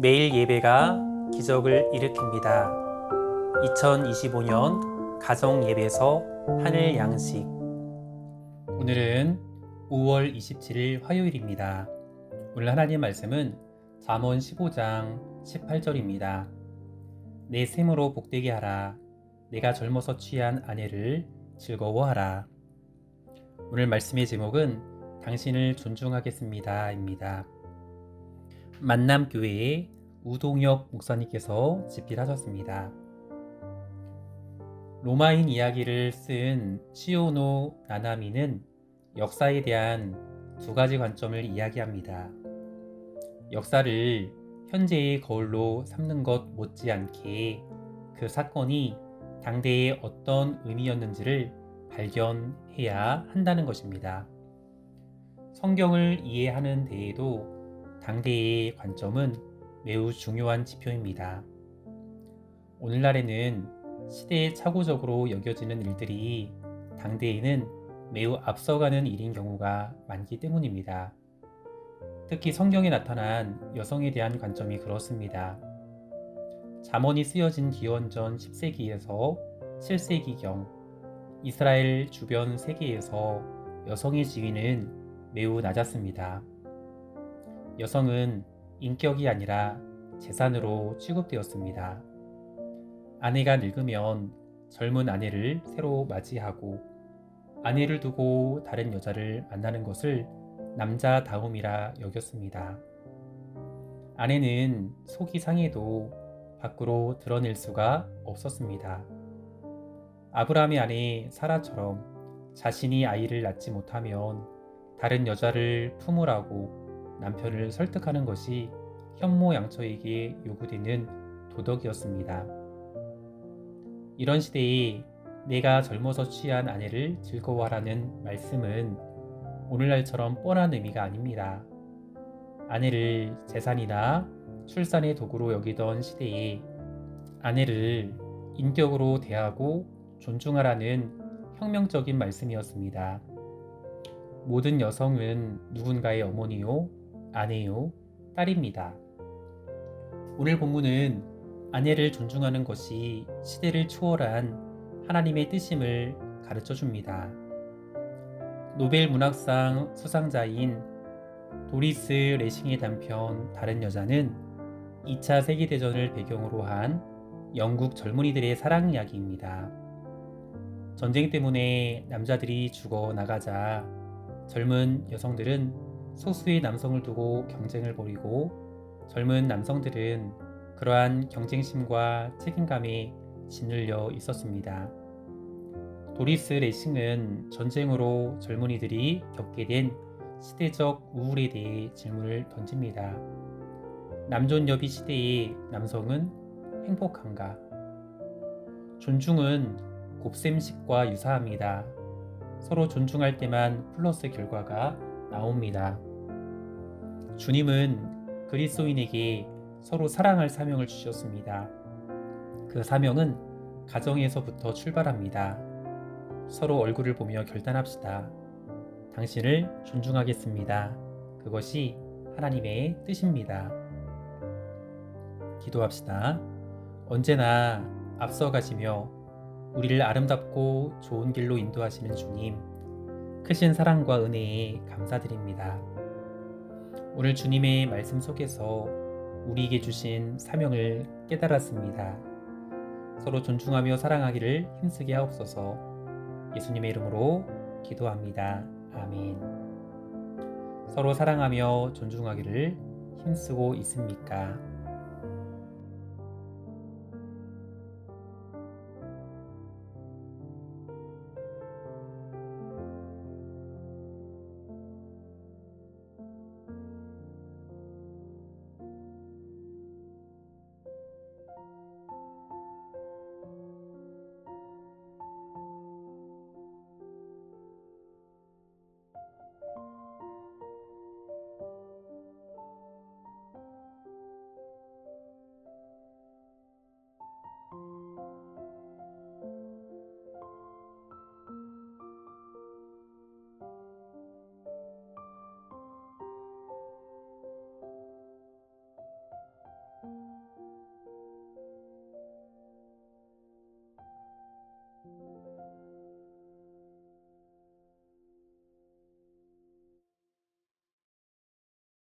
매일 예배가 기적을 일으킵니다. 2025년 가정 예배에서 하늘 양식. 오늘은 5월 27일 화요일입니다. 오늘 하나님 말씀은 잠언 15장 18절입니다. 내 셈으로 복되게 하라. 내가 젊어서 취한 아내를 즐거워하라. 오늘 말씀의 제목은 당신을 존중하겠습니다입니다. 만남교회의 우동혁 목사님께서 집필하셨습니다. 로마인 이야기를 쓴 시오노 나나미는 역사에 대한 두 가지 관점을 이야기합니다. 역사를 현재의 거울로 삼는 것 못지않게 그 사건이 당대에 어떤 의미였는지를 발견해야 한다는 것입니다. 성경을 이해하는 데에도 당대의 관점은 매우 중요한 지표입니다. 오늘날에는 시대에 착오적으로 여겨지는 일들이 당대에는 매우 앞서가는 일인 경우가 많기 때문입니다. 특히 성경에 나타난 여성에 대한 관점이 그렇습니다. 잠언이 쓰여진 기원전 10세기에서 7세기경 이스라엘 주변 세계에서 여성의 지위는 매우 낮았습니다. 여성은 인격이 아니라 재산으로 취급되었습니다. 아내가 늙으면 젊은 아내를 새로 맞이하고 아내를 두고 다른 여자를 만나는 것을 남자다움이라 여겼습니다. 아내는 속이 상해도 밖으로 드러낼 수가 없었습니다. 아브라함의 아내 사라처럼 자신이 아이를 낳지 못하면 다른 여자를 품으라고 남편을 설득하는 것이 현모양처에게 요구되는 도덕이었습니다. 이런 시대에 내가 젊어서 취한 아내를 즐거워하라는 말씀은 오늘날처럼 뻔한 의미가 아닙니다. 아내를 재산이나 출산의 도구로 여기던 시대에 아내를 인격으로 대하고 존중하라는 혁명적인 말씀이었습니다. 모든 여성은 누군가의 어머니요, 아내요, 딸입니다. 오늘 본문은 아내를 존중하는 것이 시대를 초월한 하나님의 뜻임을 가르쳐 줍니다. 노벨 문학상 수상자인 도리스 레싱의 단편 다른 여자는 2차 세계대전을 배경으로 한 영국 젊은이들의 사랑 이야기입니다. 전쟁 때문에 남자들이 죽어 나가자 젊은 여성들은 소수의 남성을 두고 경쟁을 벌이고 젊은 남성들은 그러한 경쟁심과 책임감에 짓눌려 있었습니다. 도리스 레싱은 전쟁으로 젊은이들이 겪게 된 시대적 우울에 대해 질문을 던집니다. 남존여비 시대의 남성은 행복한가? 존중은 곱셈식과 유사합니다. 서로 존중할 때만 플러스 결과가 나옵니다. 주님은 그리스도인에게 서로 사랑할 사명을 주셨습니다. 그 사명은 가정에서부터 출발합니다. 서로 얼굴을 보며 결단합시다. 당신을 존중하겠습니다. 그것이 하나님의 뜻입니다. 기도합시다. 언제나 앞서가시며 우리를 아름답고 좋은 길로 인도하시는 주님, 크신 사랑과 은혜에 감사드립니다. 오늘 주님의 말씀 속에서 우리에게 주신 사명을 깨달았습니다. 서로 존중하며 사랑하기를 힘쓰게 하옵소서 예수님의 이름으로 기도합니다. 아멘. 서로 사랑하며 존중하기를 힘쓰고 있습니까?